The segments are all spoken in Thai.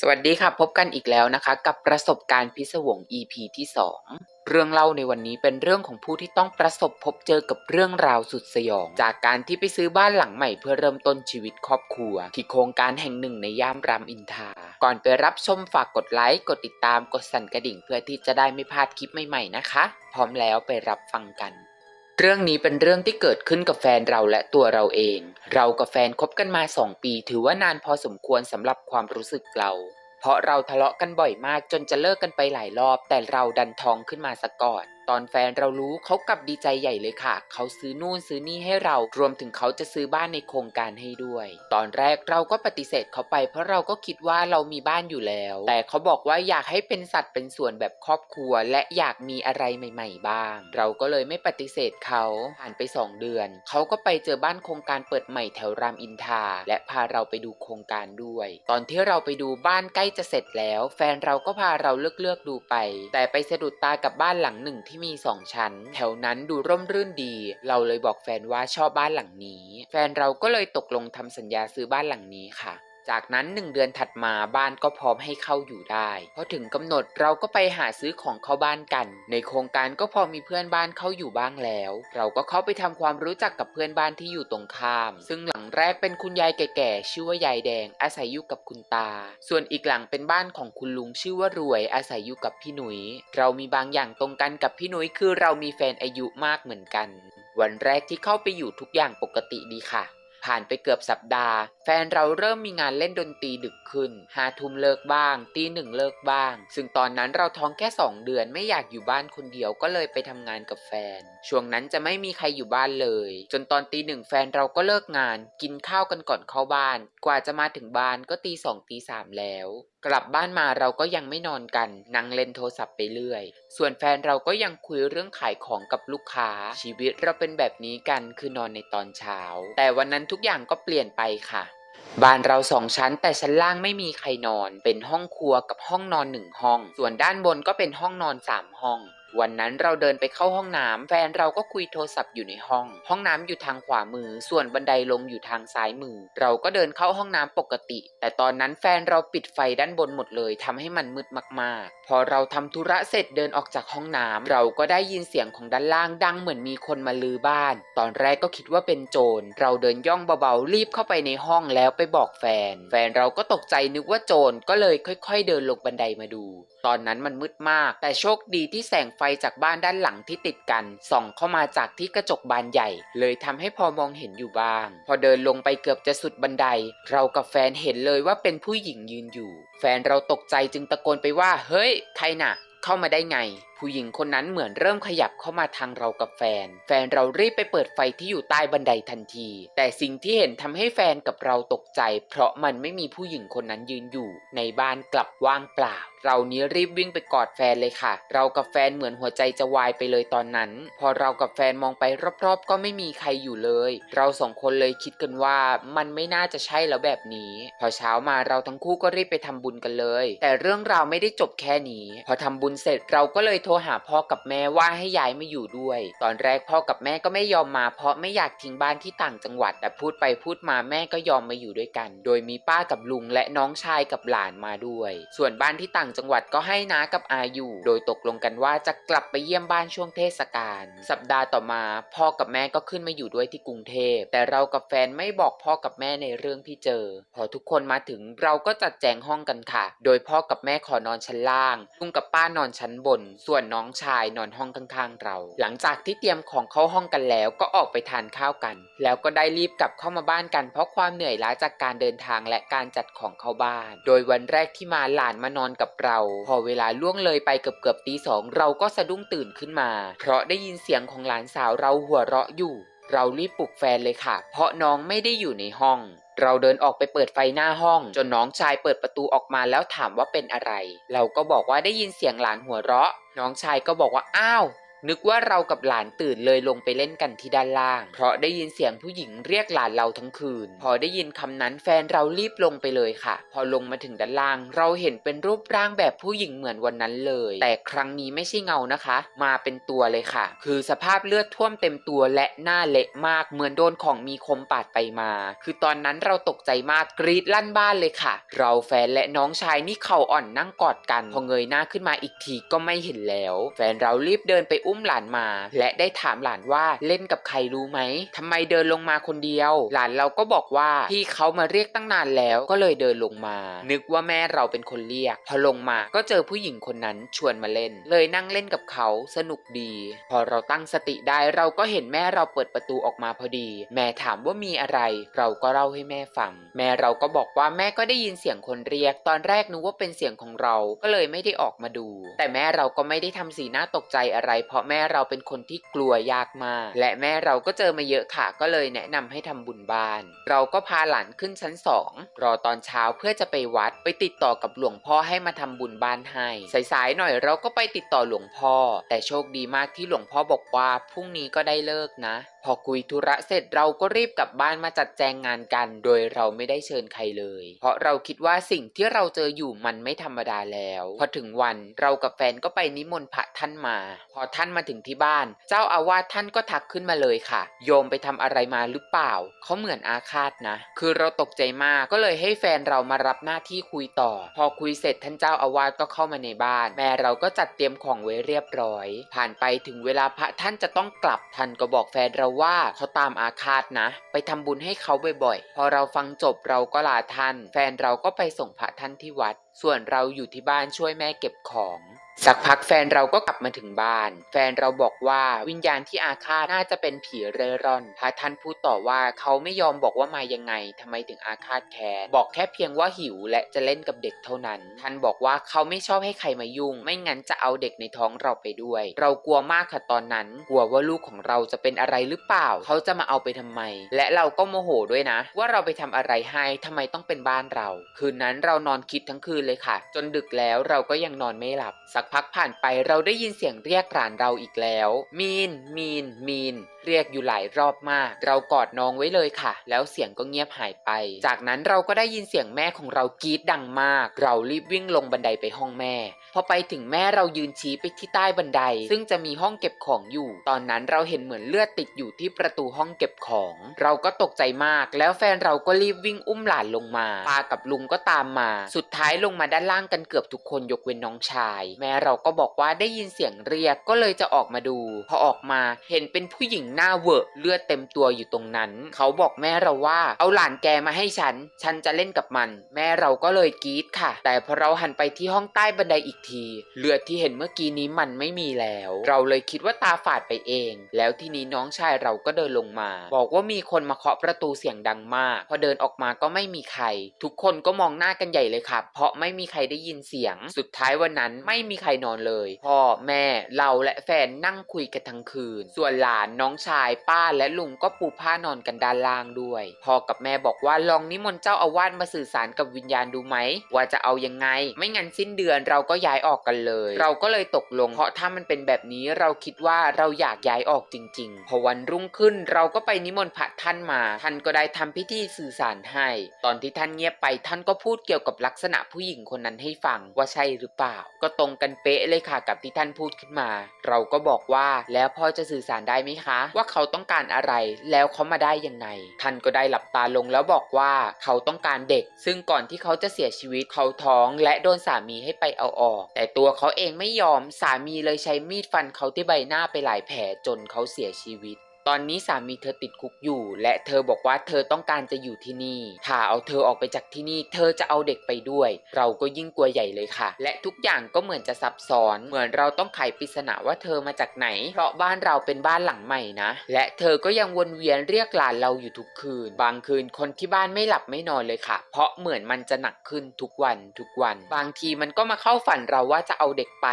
สวัสดีค่ะพบกันอีกแล้วนะคะ กับประสบการณ์พิศวง EP ที่ 2 เรื่องเล่าในวันนี้เป็นเรื่องของผู้ที่ต้องประสบพบเจอกับเรื่องราวสุดสยอง จากการที่ไปซื้อบ้านหลังใหม่เพื่อเริ่มต้นชีวิตครอบครัว ที่โครงการแห่งหนึ่งในย่ามรามอินทราก่อนไปรับชมฝากกดไลค์กดติดตามกดสั่นกระดิ่งเพื่อที่จะได้ไม่พลาดคลิปใหม่ๆนะคะ พร้อมแล้วไปรับฟังกัน เรื่องนี้เป็นเรื่องที่เกิดขึ้นกับแฟนเราและตัวเราเอง เรากับแฟนคบกันมาสองปี ถือว่านานพอสมควรสำหรับความรู้สึกเรา เพราะเราทะเลาะกันบ่อยมากจนจะเลิกกันไปหลายรอบ แต่เราดันทองขึ้นมาซะก่อน ตอนแฟนเรารู้เขากลับดีใจใหญ่เลยค่ะ เขาซื้อนู่นซื้อนี่ให้เรา รวมถึงเขาจะซื้อบ้านในโครงการให้ด้วย ตอนแรกเราก็ปฏิเสธเขาไป เพราะเราก็คิดว่าเรามีบ้านอยู่แล้ว แต่เขาบอกว่าอยากให้เป็นสัตว์เป็นส่วนแบบครอบครัว และอยากมีอะไรใหม่ ๆ บ้าง เราก็เลยไม่ปฏิเสธเขาผ่านไป 2 เดือน เขาก็ไปเจอบ้านโครงการเปิดใหม่แถวรามอินทราและพาเราไปดูโครงการด้วย ตอนที่เราไปดูบ้านใกล้จะเสร็จแล้ว แฟนเราก็พาเราเลือกเลือกๆดูไป แต่ไปสะดุดตากับบ้านหลังหนึ่งที่มีสองชั้น แถวนั้นดูร่มรื่นดี เราเลยบอกแฟนว่าชอบบ้านหลังนี้ แฟนเราก็เลยตกลงทำสัญญาซื้อบ้านหลังนี้ค่ะ จากนั้นหนึ่งเดือนถัดมาบ้านก็พร้อมให้เข้าอยู่ได้พอถึงกำหนดเราก็ไปหาซื้อของเข้าบ้านกัน ในโครงการก็พอมีเพื่อนบ้านเข้าอยู่บ้างแล้ว เราก็เข้าไปทำความรู้จักกับเพื่อนบ้านที่อยู่ตรงข้าม ซึ่งหลังแรกเป็นคุณยายแก่ๆชื่อว่ายายแดง อาศัยอยู่กับคุณตา ส่วนอีกหลังเป็นบ้านของคุณลุงชื่อว่ารวยอาศัยอยู่กับพี่หนุยเรามีบางอย่างตรงกันกับพี่หนุยคือเรามีแฟนอายุมากเหมือนกัน วันแรกที่เข้าไปอยู่ทุกอย่างปกติดีค่ะ ผ่านไปเกือบสัปดาห์ แฟนเราเริ่มมีงานเล่นดนตรีดึกขึ้นหาทุ่มเลิกบ้าง ตีหนึ่งเลิกบ้าง ซึ่งตอนนั้นเราท้องแค่2เดือนไม่อยากอยู่บ้านคนเดียวก็เลยไปทำงานกับแฟน ช่วงนั้นจะไม่มีใครอยู่บ้านเลย จนตอนตีหนึ่งแฟนเราก็เลิกงาน กินข้าวกันก่อนเข้าบ้าน กว่าจะมาถึงบ้านก็ตีสองตีสามแล้วกลับบ้านมาเราก็ยังไม่นอนกันนั่งเล่นโทรศัพท์ไปเรื่อย ส่วนแฟนเราก็ยังคุยเรื่องขายของกับลูกค้า ชีวิตเราเป็นแบบนี้กันคือนอนในตอนเช้า แต่วันนั้นทุกกอย่างก็เปลี่ยนไปค่ะ บ้านเราสองชั้น แต่ชั้นล่างไม่มีใครนอน เป็นห้องครัวกับห้องนอนหนึ่งห้อง ส่วนด้านบนก็เป็นห้องนอนสามห้อง วันนั้นเราเดินไปเข้าห้องน้ำแฟนเราก็คุยโทรศัพท์อยู่ในห้อง ห้องน้ำอยู่ทางขวามือ ส่วนบันไดลงอยู่ทางซ้ายมือ เราก็เดินเข้าห้องน้ำปกติ แต่ตอนนั้นแฟนเราปิดไฟด้านบนหมดเลยทำให้มันมืดมากๆ พอเราทำธุระเสร็จเดินออกจากห้องน้ำเราก็ได้ยินเสียงของด้านล่างดังเหมือนมีคนมาลือบ้าน ตอนแรกก็คิดว่าเป็นโจร เราเดินย่องเบาๆรีบเข้าไปในห้องแล้วไปบอกแฟน แฟนเราก็ตกใจนึกว่าโจรก็เลยค่อย ๆ เดินลงบันไดมาดู ตอนนั้นมันมืดมาก แต่โชคดีที่แสงไฟจากบ้านด้านหลังที่ติดกัน ส่องเข้ามาจากที่กระจกบานใหญ่ เลยทำให้พอมองเห็นอยู่บ้าง พอเดินลงไปเกือบจะสุดบันได เรากับแฟนเห็นเลยว่าเป็นผู้หญิงยืนอยู่ แฟนเราตกใจจึงตะโกนไปว่า เฮ้ย ใครน่ะ เข้ามาได้ไง ผู้หญิงคนนั้นเหมือนเริ่มขยับเข้ามาทางเรากับแฟน แฟนเรารีบไปเปิดไฟที่อยู่ใต้บันไดทันที แต่สิ่งที่เห็นทำให้แฟนกับเราตกใจ เพราะมันไม่มีผู้หญิงคนนั้นยืนอยู่ ในบ้านกลับว่างเปล่า เรานี้รีบวิ่งไปกอดแฟนเลยค่ะ เรากับแฟนเหมือนหัวใจจะวายไปเลยตอนนั้น พอเรากับแฟนมองไปรอบๆ ก็ไม่มีใครอยู่เลย เราสองคนเลยคิดกันว่ามันไม่น่าจะใช่แล้วแบบนี้ พอเช้ามาเราทั้งคู่ก็รีบไปทำบุญกันเลย แต่เรื่องราวไม่ได้จบแค่นี้ พอทำบุญเสร็จเราก็เลยโทรหาพ่อกับแม่ว่าให้ย้ายมาอยู่ด้วย ตอนแรกพ่อกับแม่ก็ไม่ยอมมา เพราะไม่อยากทิ้งบ้านที่ต่างจังหวัด แต่พูดไปพูดมาแม่ก็ยอมมาอยู่ด้วยกัน โดยมีป้ากับลุงและน้องชายกับหลานมาด้วย ส่วนบ้านที่ต่างจังหวัดก็ให้น้ากับอาอยู่ โดยตกลงกันว่าจะกลับไปเยี่ยมบ้านช่วงเทศกาล สัปดาห์ต่อมาพ่อกับแม่ก็ขึ้นมาอยู่ด้วยที่กรุงเทพ แต่เรากับแฟนไม่บอกพ่อกับแม่ในเรื่องที่เจอ พอทุกคนมาถึงเราก็จัดแจงห้องกันค่ะ โดยพ่อกับแม่ขอนอนชั้นล่างลุงกับป้านอนชั้นบนส่วนน้องชายนอนห้องข้างๆเรา หลังจากที่เตรียมของเข้าห้องกันแล้วก็ออกไปทานข้าวกัน แล้วก็ได้รีบกลับเข้ามาบ้านกัน เพราะความเหนื่อยล้าจากการเดินทางและการจัดของเข้าบ้าน โดยวันแรกที่มาหลานมานอนกับเรา พอเวลาล่วงเลยไปเกือบเกือบตีสองเราก็สะดุ้งตื่นขึ้นมา เพราะได้ยินเสียงของหลานสาวเราหัวเราะอยู่ เรารีบปลุกแฟนเลยค่ะ เพราะน้องไม่ได้อยู่ในห้อง เราเดินออกไปเปิดไฟหน้าห้อง จนน้องชายเปิดประตูออกมาแล้วถามว่าเป็นอะไร เราก็บอกว่าได้ยินเสียงหลานหัวเราะ น้องชายก็บอกว่าอ้าว นึกว่าเรากับหลานตื่นเลยลงไปเล่นกันที่ด้านล่าง เพราะได้ยินเสียงผู้หญิงเรียกหลานเราทั้งคืน พอได้ยินคำนั้นแฟนเรารีบลงไปเลยค่ะ พอลงมาถึงด้านล่าง เราเห็นเป็นรูปร่างแบบผู้หญิงเหมือนวันนั้นเลย แต่ครั้งนี้ไม่ใช่เงานะคะ มาเป็นตัวเลยค่ะ คือสภาพเลือดท่วมเต็มตัวและหน้าเละมากเหมือนโดนของมีคมปาดไปมา คือตอนนั้นเราตกใจมากกรีดลั่นบ้านเลยค่ะ เราแฟนและน้องชายนี่เข่าอ่อนนั่งกอดกัน พอเงยหน้าขึ้นมาอีกทีก็ไม่เห็นแล้ว แฟนเรารีบเดินไปอุ้มหลานมา และได้ถามหลานว่าเล่นกับใครรู้ไหมทำไมเดินลงมาคนเดียว หลานเราก็บอกว่าพี่เขามาเรียกตั้งนานแล้วก็เลยเดินลงมา นึกว่าแม่เราเป็นคนเรียก พอลงมาก็เจอผู้หญิงคนนั้นชวนมาเล่น เลยนั่งเล่นกับเขาสนุกดี พอเราตั้งสติได้เราก็เห็นแม่เราเปิดประตูออกมาพอดี แม่ถามว่ามีอะไร เราก็เล่าให้แม่ฟัง แม่เราก็บอกว่าแม่ก็ได้ยินเสียงคนเรียก ตอนแรกนึกว่าเป็นเสียงของเราก็เลยไม่ได้ออกมาดู แต่แม่เราก็ไม่ได้ทำสีหน้าตกใจอะไรเพราะแม่เราเป็นคนที่กลัวยากมาก และแม่เราก็เจอมาเยอะค่ะ ก็เลยแนะนำให้ทำบุญบ้าน เราก็พาหลานขึ้นชั้นสองรอตอนเช้าเพื่อจะไปวัดไปติดต่อกับหลวงพ่อให้มาทำบุญบ้านให้สายๆหน่อยเราก็ไปติดต่อหลวงพ่อ แต่โชคดีมากที่หลวงพ่อบอกว่าพรุ่งนี้ก็ได้เลิกนะพอคุยธุระเสร็จเราก็รีบกลับบ้านมาจัดแจงงานกัน โดยเราไม่ได้เชิญใครเลย เพราะเราคิดว่าสิ่งที่เราเจออยู่มันไม่ธรรมดาแล้ว พอถึงวันเรากับแฟนก็ไปนิมนต์พระท่านมา พอท่านมาถึงที่บ้าน เจ้าอาวาสท่านก็ทักขึ้นมาเลยค่ะ โยมไปทำอะไรมาหรือเปล่า เขาเหมือนอาฆาตนะ คือเราตกใจมากก็เลยให้แฟนเรามารับหน้าที่คุยต่อ พอคุยเสร็จท่านเจ้าอาวาสก็เข้ามาในบ้าน แม่เราก็จัดเตรียมของไว้เรียบร้อย ผ่านไปถึงเวลาพระท่านจะต้องกลับท่านก็บอกแฟนเราเราว่าเขาตามอาฆาตนะ ไปทำบุญให้เขาบ่อยๆ พอเราฟังจบเราก็ลาท่าน แฟนเราก็ไปส่งพระท่านที่วัด ส่วนเราอยู่ที่บ้านช่วยแม่เก็บของ สักพักแฟนเราก็กลับมาถึงบ้าน แฟนเราบอกว่าวิญญาณที่อาฆาตน่าจะเป็นผีเร่ร่อน พระท่านพูดต่อว่าเขาไม่ยอมบอกว่ามายังไงทำไมถึงอาฆาตแค้นบอกแค่เพียงว่าหิวและจะเล่นกับเด็กเท่านั้น ท่านบอกว่าเขาไม่ชอบให้ใครมายุ่ง ไม่งั้นจะเอาเด็กในท้องเราไปด้วย เรากลัวมากค่ะตอนนั้น กลัวว่าลูกของเราจะเป็นอะไรหรือเปล่า เขาจะมาเอาไปทำไม และเราก็โมโหด้วยนะ ว่าเราไปทำอะไรให้ทำไมต้องเป็นบ้านเรา คืนนั้นเรานอนคิดทั้งคืนเลยค่ะ จนดึกแล้วเราก็ยังนอนไม่หลับสักพักผ่านไปเราได้ยินเสียงเรียกหลานเราอีกแล้ว มีน มีน มีน เรียกอยู่หลายรอบมาก เรากอดน้องไว้เลยค่ะ แล้วเสียงก็เงียบหายไป จากนั้นเราก็ได้ยินเสียงแม่ของเรากรีดดังมาก เรารีบวิ่งลงบันไดไปห้องแม่ อไปถึงแม่เรายืนชี้ไปที่ใต้บันได ซึ่งจะมีห้องเก็บของอยู่ ตอนนั้นเราเห็นเหมือนเลือดติดอยู่ที่ประตูห้องเก็บของ เราก็ตกใจมาก แล้วแฟนเราก็รีบวิ่งอุ้มหลานลงมาปากับลุงก็ตามมา สุดท้ายลงมาด้านล่างกันเกือบทุกคนยกเว้นน้องชาย แม่เราก็บอกว่าได้ยินเสียงเรียกก็เลยจะออกมาดู พอออกมาเห็นเป็นผู้หญิงหน้าเวอะเลือดเต็มตัวอยู่ตรงนั้น เขาบอกแม่เราว่าเอาหลานแกมาให้ฉัน ฉันจะเล่นกับมัน แม่เราก็เลยกรีดค่ะ แต่พอเราหันไปที่ห้องใต้บันไดอีกทีเลือดที่เห็นเมื่อกี้นี้มันไม่มีแล้ว เราเลยคิดว่าตาฝาดไปเอง แล้วทีนี้น้องชายเราก็เดินลงมา บอกว่ามีคนมาเคาะประตูเสียงดังมาก พอเดินออกมาก็ไม่มีใคร ทุกคนก็มองหน้ากันใหญ่เลยค่ะเพราะไม่มีใครได้ยินเสียง สุดท้ายวันนั้นไม่มีใครนอนเลยพ่อแม่เราและแฟนนั่งคุยกันทั้งคืน ส่วนหลานน้องชายป้าและลุงก็ปูผ้านอนกันด้านล่างด้วยพ่อกับแม่บอกว่าลองนิมนต์เจ้าอาวาสมาสื่อสารกับวิญญาณดูไหมว่าจะเอายังไง ไม่งั้นสิ้นเดือนเราก็ย้ายออกกันเลย เราก็เลยตกลง เพราะถ้ามันเป็นแบบนี้เราคิดว่าเราอยากย้ายออกจริงๆ พอวันรุ่งขึ้นเราก็ไปนิมนต์พระท่านมา ท่านก็ได้ทำพิธีสื่อสารให้ ตอนที่ท่านเงียบไปท่านก็พูดเกี่ยวกับลักษณะผู้หญิงคนนั้นให้ฟังว่าใช่หรือเปล่า ก็ตรงกันเป๊ะเลยค่ะกับที่ท่านพูดขึ้นมา เราก็บอกว่าแล้วพอจะสื่อสารได้ไหมคะ ว่าเขาต้องการอะไร แล้วเขามาได้ยังไง ท่านก็ได้หลับตาลงแล้วบอกว่าเขาต้องการเด็ก ซึ่งก่อนที่เขาจะเสียชีวิตเขาท้องและโดนสามีให้ไปเอาออกแต่ตัวเขาเองไม่ยอมสามีเลยใช้มีดฟันเขาที่ใบหน้าไปหลายแผลจนเขาเสียชีวิต ตอนนี้สามีเธอติดคุกอยู่ และเธอบอกว่าเธอต้องการจะอยู่ที่นี่ ถ้าเอาเธอออกไปจากที่นี่ เธอจะเอาเด็กไปด้วย เราก็ยิ่งกลัวใหญ่เลยค่ะ และทุกอย่างก็เหมือนจะซับซ้อน เหมือนเราต้องไขปริศนาว่าเธอมาจากไหน เพราะบ้านเราเป็นบ้านหลังใหม่นะ และเธอก็ยังวนเวียนเรียกหลานเราอยู่ทุกคืน บางคืนคนที่บ้านไม่หลับไม่นอนเลยค่ะ เพราะเหมือนมันจะหนักขึ้นทุกวันทุกวัน บางทีมันก็มาเข้าฝันเราว่าจะเอาเด็กไป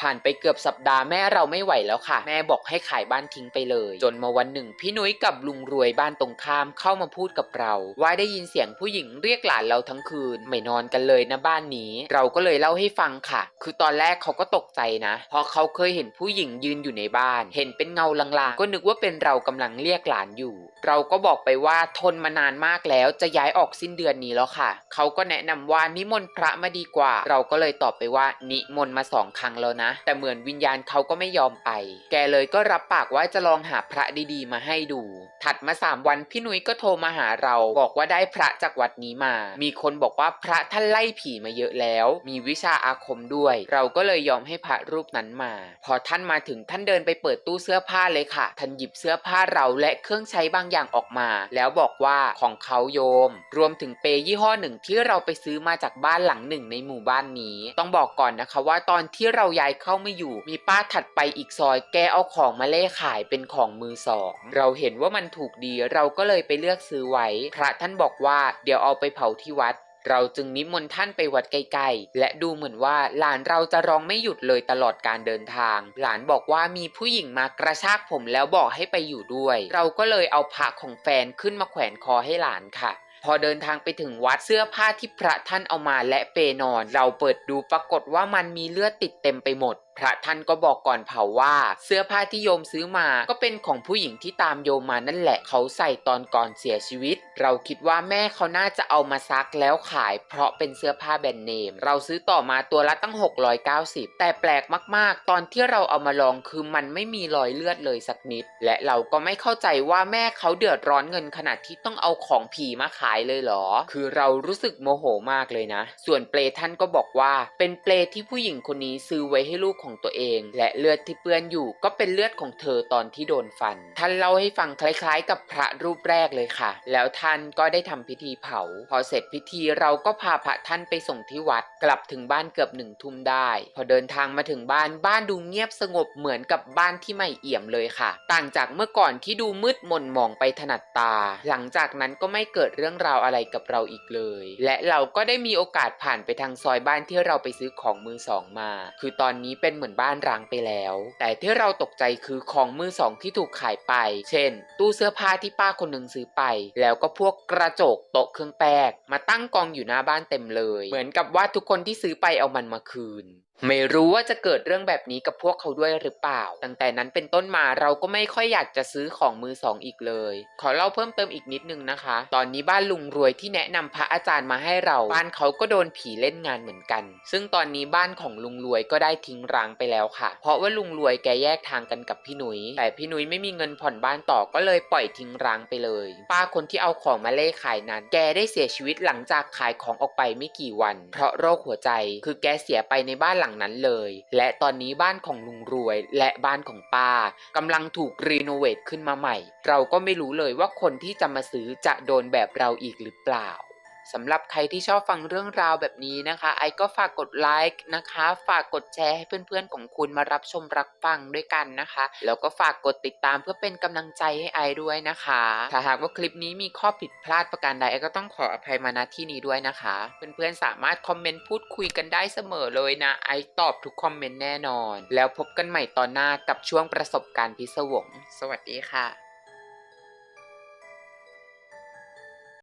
ผ่านไปเกือบสัปดาห์แม่เราไม่ไหวแล้วค่ะ แม่บอกให้ขายบ้านทิ้งไปเลย จนมาวันหนึ่ง พี่นุ้ยกับลุงรวยบ้านตรงข้ามเข้ามาพูดกับเรา ว่าได้ยินเสียงผู้หญิงเรียกหลานเราทั้งคืน ไม่นอนกันเลยนะบ้านนี้ เราก็เลยเล่าให้ฟังค่ะ คือตอนแรกเขาก็ตกใจนะเพราะเขาเคยเห็นผู้หญิงยืนอยู่ในบ้าน เห็นเป็นเงาลางๆก็นึกว่าเป็นเรากำลังเรียกหลานอยู่ เราก็บอกไปว่าทนมานานมากแล้วจะย้ายออกสิ้นเดือนนี้แล้วค่ะ เขาก็แนะนำว่านิมนต์พระมาดีกว่า เราก็เลยตอบไปว่านิมนต์มาสองครั้งแล้วนะ แต่เหมือนวิญญาณเขาก็ไม่ยอมไป แกเลยก็รับปากว่าจะลองหาพระดีๆ มาให้ดู ถัดมาสามวันพี่นุ้ยก็โทรมาหาเรา บอกว่าได้พระจากวัดนี้มา มีคนบอกว่าพระท่านไล่ผีมาเยอะแล้ว มีวิชาอาคมด้วย เราก็เลยยอมให้พระรูปนั้นมา พอท่านมาถึงท่านเดินไปเปิดตู้เสื้อผ้าเลยค่ะท่านหยิบเสื้อผ้าเราและเครื่องใช้บางอย่างออกมา แล้วบอกว่าของเขาโยม รวมถึงเปย์ยี่ห้อหนึ่งที่เราไปซื้อมาจากบ้านหลังหนึ่งในหมู่บ้านนี้ ต้องบอกก่อนนะคะว่าตอนที่เราย้ายเข้าไม่อยู่ มีป้าถัดไปอีกซอยแกเอาของมาเล่ขายเป็นของมือสองเราเห็นว่ามันถูกดีเราก็เลยไปเลือกซื้อไว้ พระท่านบอกว่าเดี๋ยวเอาไปเผาที่วัด เราจึงนิมนต์ท่านไปวัดใกล้ๆและดูเหมือนว่าหลานเราจะร้องไม่หยุดเลยตลอดการเดินทาง หลานบอกว่ามีผู้หญิงมากระชากผมแล้วบอกให้ไปอยู่ด้วย เราก็เลยเอาพระของแฟนขึ้นมาแขวนคอให้หลานค่ะพอเดินทางไปถึงวัดเสื้อผ้าที่พระท่านเอามาและเปนอน เราเปิดดูปรากฏว่ามันมีเลือดติดเต็มไปหมดพระท่านก็บอกก่อนเผาว่า เสื้อผ้าที่โยมซื้อมา ก็เป็นของผู้หญิงที่ตามโยมมานั่นแหละ เขาใส่ตอนก่อนเสียชีวิต เราคิดว่าแม่เขาน่าจะเอามาซักแล้วขาย เพราะเป็นเสื้อผ้าแบรนด์เนม เราซื้อต่อมาตัวละตั้ง 690 แต่แปลกมากๆ ตอนที่เราเอามาลองคือมันไม่มีรอยเลือดเลยสักนิด และเราก็ไม่เข้าใจว่าแม่เขาเดือดร้อนเงินขนาดที่ต้องเอาของผีมาขายเลยเหรอ คือเรารู้สึกโมโหมากเลยนะ ส่วนเปลท่านก็บอกว่า เป็นเปลที่ผู้หญิงคนนี้ซื้อไว้ให้ลูกของตัวเอง และเลือดที่เปื้อนอยู่ก็เป็นเลือดของเธอตอนที่โดนฟัน ท่านเล่าให้ฟังคล้ายๆ กับพระรูปแรกเลยค่ะ แล้วท่านก็ได้ทำพิธีเผา พอเสร็จพิธีเราก็พาพระท่านไปส่งที่วัด กลับถึงบ้านเกือบหนึ่งทุ่มได้ พอเดินทางมาถึงบ้านบ้านดูเงียบสงบเหมือนกับบ้านที่ไม่เอี่ยมเลยค่ะ ต่างจากเมื่อก่อนที่ดูมืดมนมองไปถนัดตา หลังจากนั้นก็ไม่เกิดเรื่องราวอะไรกับเราอีกเลย และเราก็ได้มีโอกาสผ่านไปทางซอยบ้านที่เราไปซื้อของมือสองมา คือตอนนี้เป็นเหมือนบ้านร้างไปแล้ว แต่ที่เราตกใจคือของมือสองที่ถูกขายไป เช่น ตู้เสื้อผ้าที่ป้าคนหนึ่งซื้อไป แล้วก็พวกกระจกโต๊ะเครื่องแป้งมาตั้งกองอยู่หน้าบ้านเต็มเลย เหมือนกับว่าทุกคนที่ซื้อไปเอามันมาคืน ไม่รู้ว่าจะเกิดเรื่องแบบนี้กับพวกเขาด้วยหรือเปล่า ตั้งแต่นั้นเป็นต้นมาเราก็ไม่ค่อยอยากจะซื้อของมือสองอีกเลย ขอเล่าเพิ่มเติมอีกนิดนึงนะคะ ตอนนี้บ้านลุงรวยที่แนะนำพระอาจารย์มาให้เรา บ้านเขาก็โดนผีเล่นงานเหมือนกัน ซึ่งตอนนี้บ้านของลุงรวยก็ได้ทิ้งร้างไปแล้วค่ะ เพราะว่าลุงรวยแกแยกทางกันกับพี่หนุย แต่พี่หนุยไม่มีเงินผ่อนบ้านต่อก็เลยปล่อยทิ้งร้างไปเลย ป้าคนที่เอาของมาเล่ขายนั้น แกได้เสียชีวิตหลังจากขายของออกไปไม่กี่วัน เพราะโรคหัวใจ คือแกเสียไปในบ้านหลังงนั้นเลย และตอนนี้บ้านของลุงรวยและบ้านของป้ากำลังถูกรีโนเวทขึ้นมาใหม่ เราก็ไม่รู้เลยว่าคนที่จะมาซื้อจะโดนแบบเราอีกหรือเปล่า สำหรับใครที่ชอบฟังเรื่องราวแบบนี้นะคะ ไอก็ฝากกดไลค์นะคะ ฝากกดแชร์ให้เพื่อนๆของคุณมารับชมรับฟังด้วยกันนะคะ แล้วก็ฝากกดติดตามเพื่อเป็นกำลังใจให้ไอด้วยนะคะ ถ้าหากว่าคลิปนี้มีข้อผิดพลาดประการใดไอก็ต้องขออภัยมาณที่นี้ด้วยนะคะ เพื่อนๆสามารถคอมเมนต์พูดคุยกันได้เสมอเลยนะ ไอตอบทุกคอมเมนต์แน่นอน แล้วพบกันใหม่ตอนหน้ากับช่วงประสบการณ์พิศวง สวัสดีค่ะ